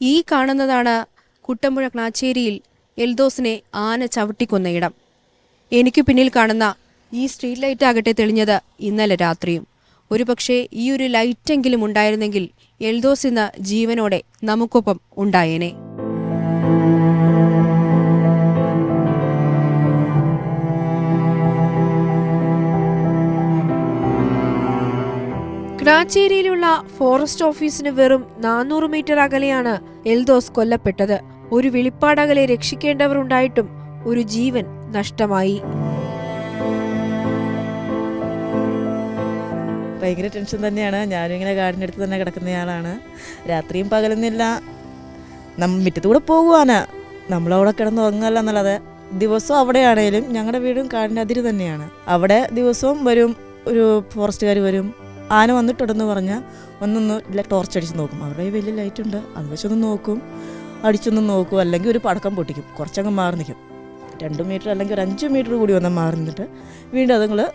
ഈ കാണുന്നതാണ് കുട്ടമ്പുഴ ക്നാച്ചേരിയിൽ എൽദോസിനെ ആന ചവിട്ടിക്കൊന്ന ഇടം. എനിക്ക് പിന്നിൽ കാണുന്ന ഈ സ്ട്രീറ്റ് ലൈറ്റ് ആകട്ടെ തെളിഞ്ഞത് ഇന്നലെ രാത്രിയും. ഒരുപക്ഷെ ഈ ഒരു ലൈറ്റെങ്കിലും ഉണ്ടായിരുന്നെങ്കിൽ എൽദോസ് ഇന്ന് ജീവനോടെ നമുക്കൊപ്പം ഉണ്ടായേനെ. ക്രാച്ചേരിയിലുള്ള ഫോറസ്റ്റ് ഓഫീസിന് വെറും നാനൂറ് മീറ്റർ അകലെയാണ് എൽദോസ് കൊല്ലപ്പെട്ടത്. ഒരു വിളിപ്പാടകലെ രക്ഷിക്കേണ്ടവർ ഉണ്ടായിട്ടും ഒരു ജീവൻ നഷ്ടമായി. ഭയങ്കര ടെൻഷൻ തന്നെയാണ്. ഞാനും ഇങ്ങനെ കാടിനടുത്ത് തന്നെ കിടക്കുന്നയാളാണ് രാത്രിയും പകലൊന്നുമില്ല. നമ്മ മുറ്റത്തൂടെ പോകുവാനാ നമ്മളവിടെ കിടന്ന് ഉറങ്ങല്ല എന്നുള്ളത് ദിവസവും അവിടെയാണേലും ഞങ്ങളുടെ വീടും കാടിന്റെ അതിര് തന്നെയാണ്. അവിടെ ദിവസവും വരും ഒരു ഫോറസ്റ്റുകാർ വരും. ആന വന്നിട്ടുണ്ടെന്ന് പറഞ്ഞാൽ ഒന്നൊന്ന് ടോർച്ച് അടിച്ച് നോക്കും. അവരുടെ വലിയ ലൈറ്റ് ഉണ്ട്. അത് വെച്ചൊന്ന് നോക്കും. അടിച്ചൊന്ന് നോക്കും. അല്ലെങ്കിൽ ഒരു പടക്കം പൊട്ടിക്കും. കുറച്ചങ്ങ് മാറി നിൽക്കും. രണ്ട് മീറ്റർ അല്ലെങ്കിൽ ഒരു അഞ്ച് മീറ്റർ കൂടി വന്ന് മാറി നിന്നിട്ട് വീണ്ടും അതുങ്ങൾ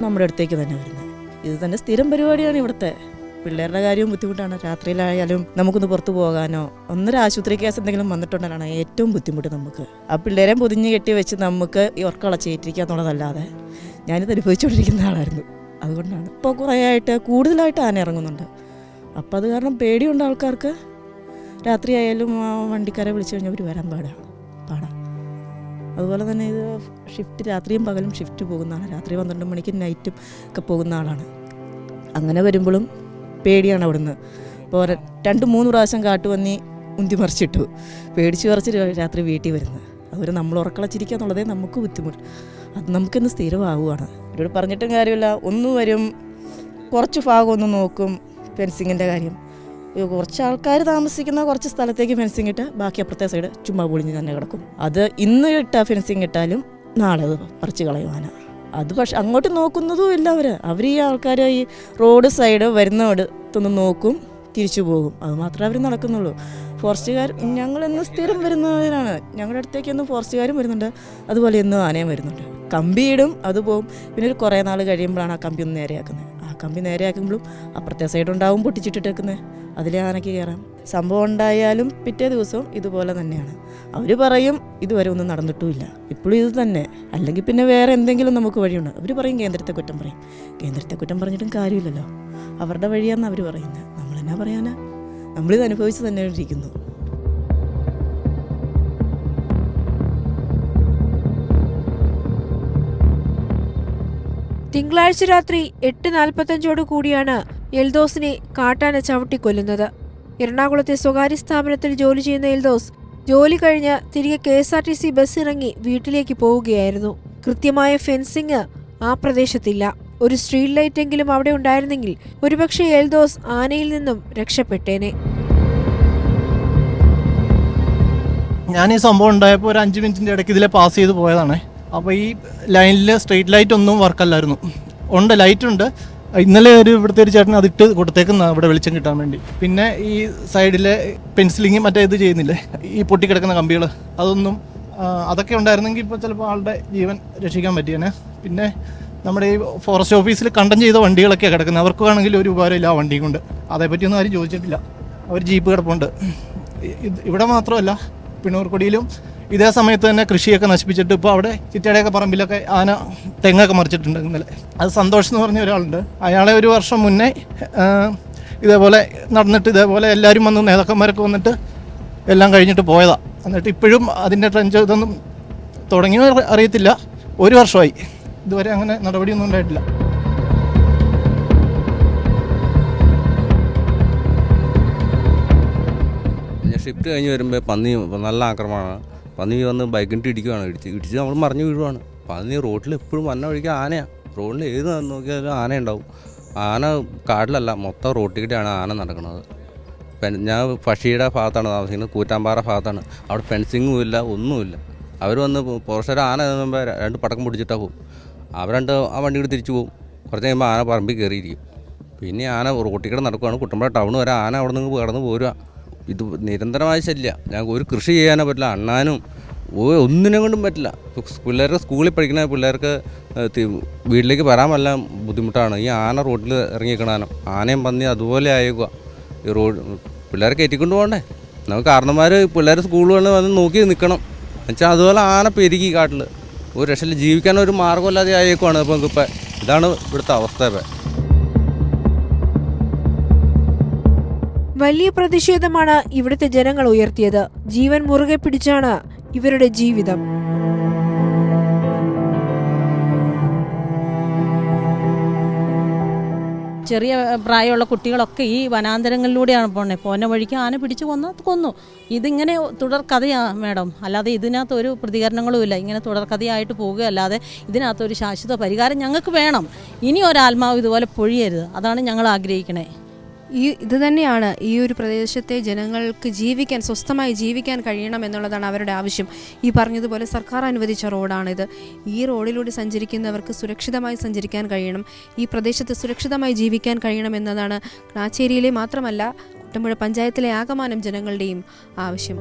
നമ്മുടെ അടുത്തേക്ക് തന്നെ വരുന്നത്. ഇത് തന്നെ സ്ഥിരം പരിപാടിയാണ് ഇവിടുത്തെ. പിള്ളേരുടെ കാര്യവും ബുദ്ധിമുട്ടാണ്. രാത്രിയിലായാലും നമുക്കൊന്ന് പുറത്തു പോകാനോ ഒന്നര ആശുപത്രി കേസ് എന്തെങ്കിലും വന്നിട്ടുണ്ടെന്നാണ് ഏറ്റവും ബുദ്ധിമുട്ട് നമുക്ക്. ആ പിള്ളേരെ പൊതിഞ്ഞ് കെട്ടി വെച്ച് നമുക്ക് ഈ ഉറക്കളച്ചേറ്റിരിക്കുക എന്നുള്ളതല്ലാതെ ഞാനിത് അനുഭവിച്ചുകൊണ്ടിരിക്കുന്ന ആളായിരുന്നു. അതുകൊണ്ടാണ്. ഇപ്പോൾ കുറേ ആയിട്ട് കൂടുതലായിട്ട് ആന ഇറങ്ങുന്നുണ്ട്. അപ്പോൾ അത് കാരണം പേടിയുണ്ട് ആൾക്കാർക്ക് രാത്രിയായാലും ആ വണ്ടിക്കാരെ വിളിച്ചു കഴിഞ്ഞാൽ അവർ വരാൻ പാടാ പാടാ. അതുപോലെ തന്നെ ഇത് ഷിഫ്റ്റ് രാത്രിയും പകലും ഷിഫ്റ്റ് പോകുന്നതാണ്. രാത്രി പന്ത്രണ്ട് മണിക്ക് നൈറ്റും ഒക്കെ പോകുന്ന ആളാണ്. അങ്ങനെ വരുമ്പോഴും പേടിയാണ് അവിടുന്ന്. ഇപ്പോൾ രണ്ട് മൂന്ന് പ്രാവശ്യം കാട്ടുപന്നി ഉന്തി മറിച്ചിട്ടു. പേടിച്ച് പറിച്ച് രാത്രി വീട്ടിൽ വരുന്നത്. അതുവരെ നമ്മൾ ഉറക്കളച്ചിരിക്കുക എന്നുള്ളതേ നമുക്ക് ബുദ്ധിമുട്ട്. അത് നമുക്കിന്ന് സ്ഥിരമാവുകയാണ്. ഇവരോട് പറഞ്ഞിട്ടും കാര്യമില്ല. ഒന്ന് വരും കുറച്ച് ഭാഗം ഒന്ന് നോക്കും ഫെൻസിങ്ങിന്റെ കാര്യം. കുറച്ച് ആൾക്കാർ താമസിക്കുന്ന കുറച്ച് സ്ഥലത്തേക്ക് ഫെൻസിങ് ഇട്ട് ബാക്കി അപ്പുറത്തെ സൈഡ് ചുമ്മാ പൊളിഞ്ഞ് തന്നെ കിടക്കും. അത് ഇന്ന് ഇട്ട ഫെൻസിങ് ഇട്ടാലും നാളെ അത് പറിച്ച് കളയുവാനാണ് അത് പക്ഷെ അങ്ങോട്ട് നോക്കുന്നതും ഇല്ല അവർ അവർ ഈ ആൾക്കാർ ഈ റോഡ് സൈഡ് വരുന്നിടത്തൊന്ന് നോക്കും തിരിച്ചു പോകും. അത് മാത്രമേ അവർ നടക്കുന്നുള്ളൂ. ഫോറസ്റ്റുകാർ ഞങ്ങളെന്ന് സ്ഥിരം വരുന്നവരാണ്. ഞങ്ങളുടെ അടുത്തേക്ക് ഇന്ന് ഫോറസ്റ്റുകാരും വരുന്നുണ്ട്. അതുപോലെ ഇന്ന് ആനയും വരുന്നുണ്ട്. കമ്പിയിടും അത് പോകും പിന്നെ ഒരു കുറേ നാൾ കഴിയുമ്പോഴാണ് ആ കമ്പി ഒന്ന് നേരെയാക്കുന്നത്. ആ കമ്പി നേരെയാക്കുമ്പോഴും അപ്പുറത്തെ സൈഡ് ഉണ്ടാവും പൊട്ടിച്ചിട്ടിട്ടേക്കുന്നത്. അതിലെ ആനയ്ക്ക് കയറാം. സംഭവം ഉണ്ടായാലും പിറ്റേ ദിവസവും ഇതുപോലെ തന്നെയാണ്. അവർ പറയും ഇതുവരെ ഒന്നും നടന്നിട്ടുമില്ല. ഇപ്പോഴും ഇത് തന്നെ. അല്ലെങ്കിൽ പിന്നെ വേറെ എന്തെങ്കിലും നമുക്ക് വഴിയുണ്ട്. അവർ പറയും കേന്ദ്രത്തെ കുറ്റം പറയും. കേന്ദ്രത്തെ കുറ്റം പറഞ്ഞിട്ടും കാര്യമില്ലല്ലോ. അവരുടെ വഴിയാണെന്ന് അവർ പറയുന്നത്. നമ്മൾ എന്നാ പറയാനാ? നമ്മളിത് അനുഭവിച്ച് തന്നെ ഇരിക്കുന്നു. തിങ്കളാഴ്ച രാത്രി എട്ട് നാൽപ്പത്തഞ്ചോട് കൂടിയാണ് എൽദോസിനെ കാട്ടാന ചവിട്ടിക്കൊല്ലുന്നത്. എറണാകുളത്തെ സ്വകാര്യ സ്ഥാപനത്തിൽ ജോലി ചെയ്യുന്ന എൽദോസ് ജോലി കഴിഞ്ഞ് തിരികെ K S R T C bus ഇറങ്ങി വീട്ടിലേക്ക് പോവുകയായിരുന്നു. കൃത്യമായ ഫെൻസിങ് ആ പ്രദേശത്തില്ല. ഒരു സ്ട്രീറ്റ് ലൈറ്റ് എങ്കിലും അവിടെ ഉണ്ടായിരുന്നെങ്കിൽ ഒരുപക്ഷെ എൽദോസ് ആനയിൽ നിന്നും രക്ഷപ്പെട്ടേനെ. ഞാൻ ഈ സംഭവം ഉണ്ടായപ്പോൾ ഒരു അഞ്ച് മിനിറ്റിന്റെ ഇടയ്ക്ക് ഇതിലെ പാസ് ചെയ്ത് പോയതാണ്. അപ്പോൾ ഈ ലൈനിൽ സ്ട്രീറ്റ് ലൈറ്റ് ഒന്നും വർക്കല്ലായിരുന്നു ഉണ്ട് ലൈറ്റ് ഉണ്ട്. ഇന്നലെ ഒരു ഇവിടുത്തെ ഒരു ചേട്ടൻ അതിട്ട് കൊടുത്തേക്കുന്ന ഇവിടെ വെളിച്ചം കിട്ടാൻ വേണ്ടി. പിന്നെ ഈ സൈഡിലെ പെൻസിലിങ് മറ്റേ ഇത് ചെയ്യുന്നില്ലേ? ഈ പൊട്ടിക്കിടക്കുന്ന കമ്പികൾ അതൊന്നും അതൊക്കെ ഉണ്ടായിരുന്നെങ്കിൽ ഇപ്പോൾ ചിലപ്പോൾ ആളുടെ ജീവൻ രക്ഷിക്കാൻ പറ്റിയേനെ. പിന്നെ നമ്മുടെ ഈ ഫോറസ്റ്റ് ഓഫീസിൽ കണ്ടം ചെയ്ത വണ്ടികളൊക്കെ കിടക്കുന്നത്. അവർക്ക് വേണമെങ്കിൽ ഒരു ഉപകാരമില്ല ആ വണ്ടിയും കൊണ്ട്. അതേപ്പറ്റിയൊന്നും ആരും ചോദിച്ചിട്ടില്ല. അവർ ജീപ്പ് കിടപ്പുണ്ട്. ഇവിടെ മാത്രമല്ല പിണൂർക്കൊടിയിലും ഇതേ സമയത്ത് തന്നെ കൃഷിയൊക്കെ നശിപ്പിച്ചിട്ട് ഇപ്പോൾ അവിടെ ചിറ്റയുടെയൊക്കെ പറമ്പിലൊക്കെ ആന തെങ്ങൊക്കെ മറിച്ചിട്ടുണ്ട് ഇന്നലെ. അത് സന്തോഷം എന്ന് പറഞ്ഞ ഒരാളുണ്ട്. അയാളെ ഒരു വർഷം മുന്നേ ഇതേപോലെ നടന്നിട്ട് ഇതേപോലെ എല്ലാവരും വന്ന് നേതാക്കന്മാരൊക്കെ വന്നിട്ട് എല്ലാം കഴിഞ്ഞിട്ട് പോയതാ. എന്നിട്ട് ഇപ്പോഴും അതിന്റെ ട്രെഞ്ച് ഇതൊന്നും തുടങ്ങിയോ അറിയത്തില്ല. ഒരു വർഷമായി. ഇതുവരെ അങ്ങനെ നടപടിയൊന്നും ഉണ്ടായിട്ടില്ല. ഷിഫ്റ്റ് കഴിഞ്ഞ് വരുമ്പോൾ പന്നി നല്ല ആക്രമണമാണ്. പന്നി വന്ന് ബൈക്കിട്ട് ഇടിക്കുവാണ്. ഇടിച്ച് ഇടിച്ച് നമ്മൾ മറിഞ്ഞു വീഴുവാണ്. പന്നി റോഡിൽ എപ്പോഴും വന്ന വഴിക്ക് ആനയാണ് റോഡിൽ ഏത് നോക്കിയാലും ആന ഉണ്ടാവും. ആന കാട്ടിലല്ല മൊത്തം റോട്ടിൽ കൂടിയാണ് ആന നടക്കുന്നത്. ഞാൻ പക്ഷിയുടെ ഭാഗത്താണ് താമസിക്കുന്നത് കൂറ്റാമ്പാറ ഭാഗത്താണ്. അവിടെ ഫെൻസിങ്ങും ഇല്ല ഒന്നുമില്ല. അവർ വന്ന് പുറത്തൊരു ആന എന്നുമ്പോൾ രണ്ട് പടക്കം പിടിച്ചിട്ടാ പോകും അവർ രണ്ട് ആ വണ്ടി കൂടി തിരിച്ചു പോകും കുറച്ച് കഴിയുമ്പോൾ ആന പറമ്പിൽ കയറിയിരിക്കും. പിന്നെ ആന റോട്ടിൽ കൂടെ നടക്കുവാണ്. കുട്ടമ്പഴ ടൗൺ വരെ ആന അവിടെ നിന്ന് കടന്ന് പോരുക ഇത് നിരന്തരമായ ശല്യ. ഞങ്ങൾക്ക് ഒരു കൃഷി ചെയ്യാനോ പറ്റില്ല. അണ്ണാനും ഒന്നിനെ കൊണ്ടും പറ്റില്ല. ഇപ്പൊ പിള്ളേർക്ക് സ്കൂളിൽ പഠിക്കുന്ന പിള്ളേർക്ക് വീട്ടിലേക്ക് വരാൻ വല്ല ബുദ്ധിമുട്ടാണ്. ഈ ആന റോഡിൽ ഇറങ്ങിക്കണാനും ആനയും പന്നി അതുപോലെ ആയേക്കുക ഈ റോഡ് പിള്ളേരെ കയറ്റിക്കൊണ്ട് പോകണ്ടേ? നമുക്ക് കാരണന്മാർ പിള്ളേർ സ്കൂളിൽ വന്ന് വന്ന് നോക്കി നിൽക്കണം എന്നുവെച്ചാൽ അതുപോലെ ആന പെരുകി കാട്ടിൽ ഒരു രക്ഷയിൽ ജീവിക്കാൻ ഒരു ആയേക്കുവാണ് ഇപ്പം നമുക്കിപ്പോൾ ഇതാണ് ഇവിടുത്തെ അവസ്ഥ ഇപ്പം. വലിയ പ്രതിഷേധമാണ് ഇവിടുത്തെ ജനങ്ങൾ ഉയർത്തിയത്. ജീവൻ മുറുകെ പിടിച്ചാണ് ഇവരുടെ ജീവിതം. ചെറിയ പ്രായമുള്ള കുട്ടികളൊക്കെ ഈ വനാന്തരങ്ങളിലൂടെയാണ് പോണേ. പോന്ന വഴിക്ക് ആന പിടിച്ചു കൊന്ന കൊന്നു. ഇതിങ്ങനെ തുടർ കഥയാണ് മാഡം. അല്ലാതെ ഇതിനകത്ത് ഒരു പ്രതികരണങ്ങളും ഇല്ല. ഇങ്ങനെ തുടർ കഥയായിട്ട് പോവുകയല്ലാതെ ഇതിനകത്ത് ഒരു ശാശ്വത പരിഹാരം ഞങ്ങൾക്ക് വേണം. ഇനി ഒരാത്മാവ് ഇതുപോലെ പൊഴിയരുത്. അതാണ് ഞങ്ങൾ ആഗ്രഹിക്കണേ. ഈ ഇത് തന്നെയാണ് ഈ ഒരു പ്രദേശത്തെ ജനങ്ങൾക്ക് ജീവിക്കാൻ സ്വസ്ഥമായി ജീവിക്കാൻ കഴിയണം എന്നുള്ളതാണ് അവരുടെ ആവശ്യം. ഈ പറഞ്ഞതുപോലെ സർക്കാർ അനുവദിച്ച റോഡാണിത്. ഈ റോഡിലൂടെ സഞ്ചരിക്കുന്നവർക്ക് സുരക്ഷിതമായി സഞ്ചരിക്കാൻ കഴിയണം. ഈ പ്രദേശത്ത് സുരക്ഷിതമായി ജീവിക്കാൻ കഴിയണം എന്നതാണ് ക്ലാച്ചേരിയിലെ മാത്രമല്ല കുട്ടമ്പുഴ പഞ്ചായത്തിലെ ആകമാനം ജനങ്ങളുടെയും ആവശ്യം.